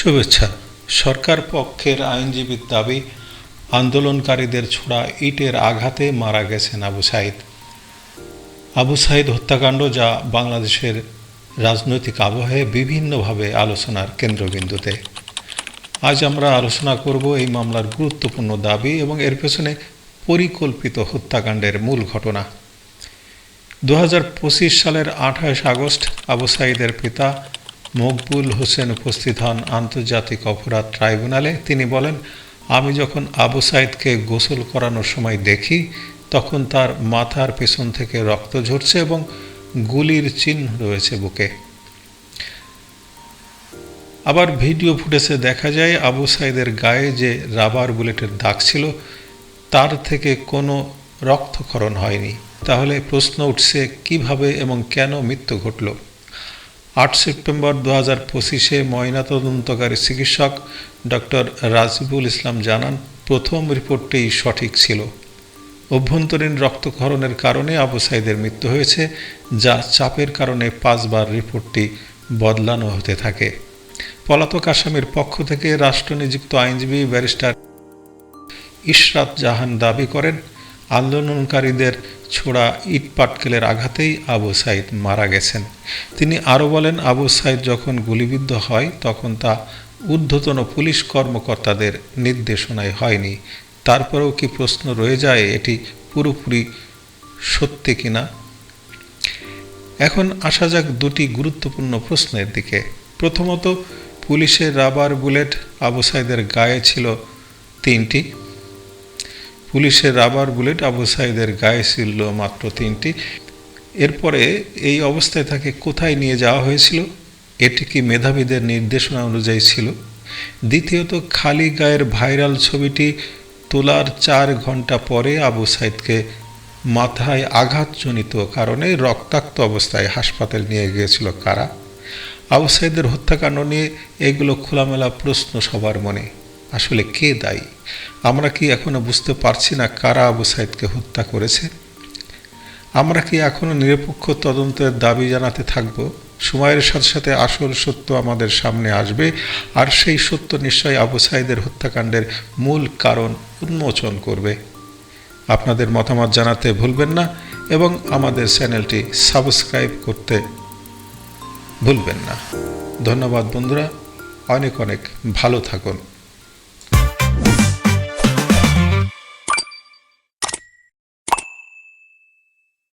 শুভেচ্ছা। সরকার পক্ষের আইনজীবীর দাবি, আন্দোলনকারীদের ছোড়া ইটের আঘাতে মারা গেছেন আবু সাইদ। আবু সাইদ হত্যাকাণ্ড যা বাংলাদেশের রাজনৈতিক আবহে বিভিন্নভাবে আলোচনার কেন্দ্রবিন্দুতে। আজ আমরা আলোচনা করব এই মামলার গুরুত্বপূর্ণ দাবি এবং এর পেছনে পরিকল্পিত হত্যাকাণ্ডের মূল ঘটনা। দু হাজার পঁচিশ সালের আঠাশ আগস্ট আবু সাইদের পিতা মকবুল হোসেন উপস্থিত হন আন্তর্জাতিক অপরাধ ট্রাইব্যুনালে। তিনি বলেন, আমি যখন আবু সাইদকে গোসল করানোর সময় দেখি, তখন তার মাথার পেছন থেকে রক্ত ঝরছে এবং গুলির চিহ্ন রয়েছে বুকে। আবার ভিডিও ফুটেজে দেখা যায়, আবু সাইদের গায়ে যে রাবার বুলেটের দাগ ছিল, তার থেকে কোনো রক্তক্ষরণ হয়নি। তাহলে প্রশ্ন উঠছে, কীভাবে এবং কেন মৃত্যু ঘটল? আট সেপ্টেম্বর দু হাজার পঁচিশে ময়নাতদন্তকারী চিকিৎসক ডক্টর রাজিবুল ইসলাম জানান, প্রথম রিপোর্টটি সঠিক ছিল। অভ্যন্তরীণ রক্তক্ষরণের কারণে আবু সাইদের মৃত্যু হয়েছে, যা চাপের কারণে পাঁচবার রিপোর্টটি বদলানো হতে থাকে। পলাতক আসামির পক্ষ থেকে রাষ্ট্রনিযুক্ত আইনজীবী ব্যারিস্টার ইশরাত জাহান দাবি করেন, আন্দোলনকারীদের ছোড়া ইট পাটকেলের আঘাতেই আবু সাইদ মারা গেছেন। তিনি আরও বলেন, আবু সাইদ যখন গুলিবিদ্ধ হয়, তখন তা ঊর্ধ্বতন পুলিশ কর্মকর্তাদের নির্দেশনায় হয়নি। তারপরেও কি প্রশ্ন রয়ে যায়, এটি পুরোপুরি সত্যি কিনা এখন আসা যাক দুটি গুরুত্বপূর্ণ প্রশ্নের দিকে। প্রথমত, পুলিশের রাবার বুলেট আবু সাইদের গায়ে ছিল তিনটি। পুলিশের রাবার বুলেট আবু সাইদের গায়ে ছিল মাত্র তিনটি। এরপরে এই অবস্থায় তাকে কোথায় নিয়ে যাওয়া হয়েছিল? এটি কি মেধাবীদের নির্দেশনা অনুযায়ী ছিল? দ্বিতীয়ত, খালি গায়ের ভাইরাল ছবিটি তোলার চার ঘণ্টা পরে আবু সাইদকে মাথায় আঘাতজনিত কারণে রক্তাক্ত অবস্থায় হাসপাতাল নিয়ে গিয়েছিল কারা? আবু সাইদের হত্যাকাণ্ড নিয়ে এগুলো খোলামেলা প্রশ্ন সবার মনে। আসলে কে দায়ী? আমরা কি এখনও বুঝতে পারছি না কারা আবু সাইদকে হত্যা করেছে? আমরা কি এখনও নিরপেক্ষ তদন্তের দাবি জানাতে থাকব? সময়ের সাথে সাথে আসল সত্য আমাদের সামনে আসবে, আর সেই সত্য নিশ্চয়ই আবু সাইদের হত্যাকাণ্ডের মূল কারণ উন্মোচন করবে। আপনাদের মতামত জানাতে ভুলবেন না এবং আমাদের চ্যানেলটি সাবস্ক্রাইব করতে ভুলবেন না। ধন্যবাদ বন্ধুরা, অনেক অনেক ভালো থাকুন।